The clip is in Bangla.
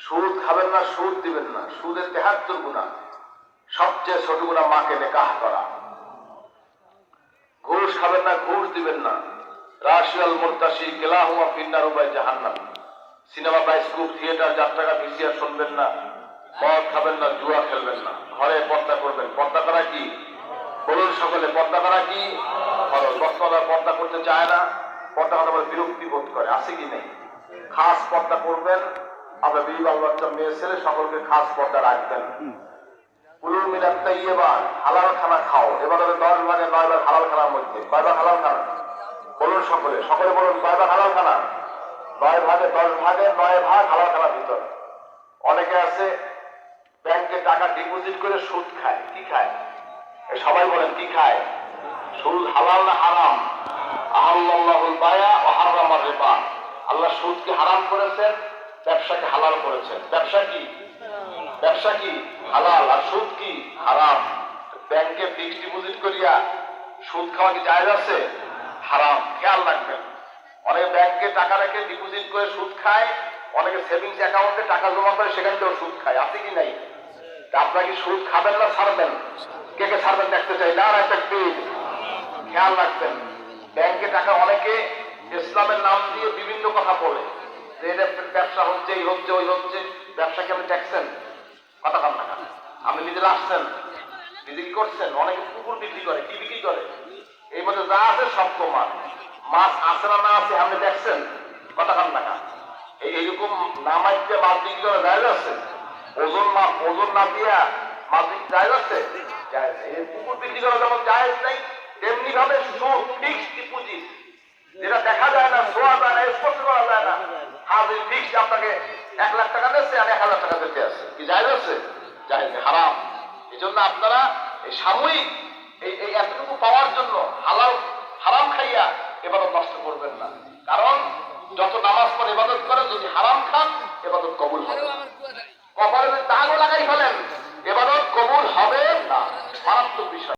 সুদ খাবেন না, সুদ দিবেন না। সুদের তেহাত্তর গুণা। সবচেয়ে ছোট গুণা মাকে নেকাহ করা। ঘুষ খাবেন না, ঘুষ দিবেন না। রাশিয়াল মুরতাসি কেলাহুমা ফিন্নার উপায় জাহান্নাম। সিনেমা বাইস্কুপ থিয়েটার যাত্রাকা ভিসিআর শুনবেন না। মদ খাবেন না, জুয়া খেলবেন না। ঘরে পর্দা করবেন। পর্দা করা কি? বলুন সকলে, পর্দা করা কি? বর্তমানে পর্দা করতে চায় না। পর্দা করা বিরক্তি বোধ করে। আছে কি নেই? খাস পর্দা করবেন আমরা বিবি বাল বাচ্চা মেয়ে ছেলে সকলকে খাস পর্দা রাখবেন। কুলু মিলাত তাইয়্যিবান হালাল খানা খাও। এবারে দশ ভাগে নয় ভাগ হালাল খানার মধ্যে। কয় ভাগ হালাল খানা? বলুন সকলে। সকলে বলুন কয় ভাগ হালাল খানা? নয় ভাগে দশ ভাগে নয় ভাগ হালাল খানার ভিতর। অনেকে আছে ব্যাংকে টাকা ডিপোজিট করে সুদ খায়। কি খায়? সবাই বলেন কি খায়? সুদ হালাল না হারাম? আহাল্লাহুল বায়া ও হারামার রিবা। আল্লাহ সুদকে হারাম করেছেন ব্যবসাকে হালাল করেছেন। ব্যবসা কি? ব্যবসা কি? হালাল। আর সুদ কি? হারাম। ব্যাংকে ফিক্সড ডিপোজিট করিয়া সুদ খাওয়া কি জায়েজ আছে? হারাম। খেয়াল রাখবেন। অনেকে ব্যাংকে টাকা রেখে ডিপোজিট করে সুদ খায়, অনেকে সেভিংস অ্যাকাউন্টে টাকা জমা করে সেখান থেকেও সুদ খায়। আছে কি নাই? আপনারা কি সুদ খাবেন না ছাড়বেন? কে কে ছাড়বেন দেখতে চাই? না একটা পেজ খেয়াল রাখবেন। ব্যাংকে টাকা অনেকে ইসলামের নাম দিয়ে বিভিন্ন কথা বলে। ব্যবসা হচ্ছে এই হচ্ছে ওই হচ্ছে ব্যবসা কি আপনি দেখছেন, কথা কান? টাকা আপনি নিজেরা আসছেন, নিজে কি করছেন? অনেকে কুকুর বিক্রি করে, কি বিক্রি করে? এই মধ্যে যা আছে সব তোমার। মাছ আছে না না আছে, আপনি দেখছেন, কথা কান? টাকা এই এইরকম নামাইতে মাছ বিক্রি করা যায় আছে? ওজন মাপ ওজন না দিয়া মাছ বিক্রি যায় আছে? কুকুর বিক্রি করা যেমন জায়েজ নেই। তেমনি ভাবে সুদ ফিক্সড ডিপোজিট যেটা দেখা যায় না, শোয়া যায় না স্পর্শ করা যায় না। হাজির ফিক্সড আপনাকে এক লাখ টাকা দিচ্ছে আর এক হাজার টাকা দিতে আছে। কি জায়েজ আছে? জায়েজ হারাম। এই জন্য আপনারা এই সাময়িক এই এই এতটুকু পাওয়ার জন্য হালাল হারাম খাইয়া এবার নষ্ট করবেন না। কারণ যত নামাজ পর ইবাদত করেন যদি হারাম খান এবাদত কবুল হবে। কপালে দাগও লাগাই ফেলেন